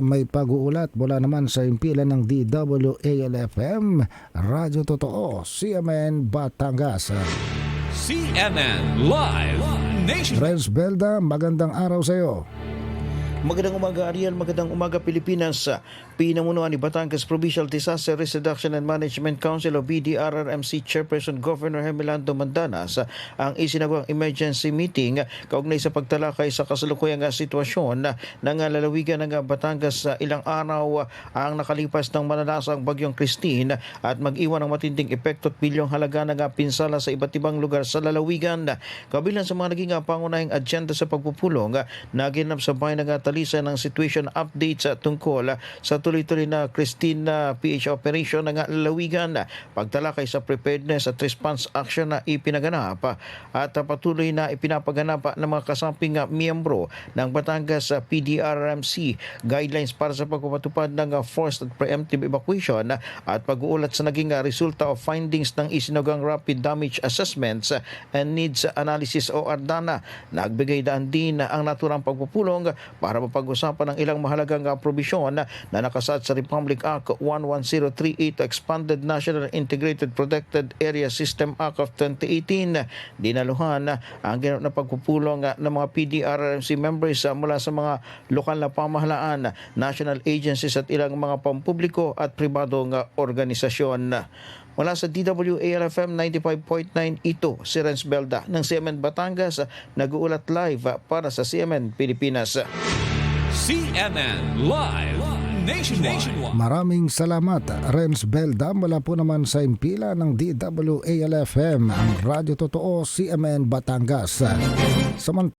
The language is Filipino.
may pag-uulat mula naman sa impilan ng DWALFM, Radyo Totoo, CMN Batangas. CNN Live Nation. Renz Belda, magandang araw sa iyo. Magandang umaga Ariel, magandang umaga Pilipinas. Pinamunuan ni Batangas Provincial Disaster Risk Reduction and Management Council o BDRRMC Chairperson Governor Hemilando Mandanas ang isinagawang emergency meeting kaugnay sa pagtalakay sa kasalukuyang sitwasyon ng lalawigan ng Batangas sa ilang araw ang nakalipas ng manalasang bagyong Christine at mag-iwan ng matinding epekto at bilyong halaga ng pinsala sa iba't ibang lugar sa lalawigan. Kabilang sa mga naging pangunahing agenda sa pagpupulong na ginap sa bayan ng Talisa ng situation update sa tungkol sa tuloy-tuloy na Christine na PH operation ng lalawigan, pagtalakay sa preparedness at response action na ipinaganap at patuloy na ipinapaganap ng mga kasamping miyembro ng Batangas PDRMC guidelines para sa pagpapatupad ng forced at preemptive evacuation at pag-uulat sa naging resulta of findings ng isinagang rapid damage assessments and needs analysis o ARDANA. Nagbigay daan din ang naturang pagpupulong para mapag-usapan ng ilang mahalagang uh, probisyon na nakasat sa Republic Act 11038 Expanded National Integrated Protected Area System Act of 2018. Dinaluhan ang ginagawa na pagpupulong uh, ng mga PDRMC members mula sa mga lokal na pamahalaan, national agencies at ilang mga pampubliko at pribadong organisasyon. Mula sa DWALFM 95.9 ito si Renz Belda ng CMN Batangas nag-uulat live para sa CMN Pilipinas. CNN Live Nationwide. Maraming salamat, Renz Belda, mula po naman sa impila ng DWALFM, ang Radyo Totoo, CMN Batangas. Samantala,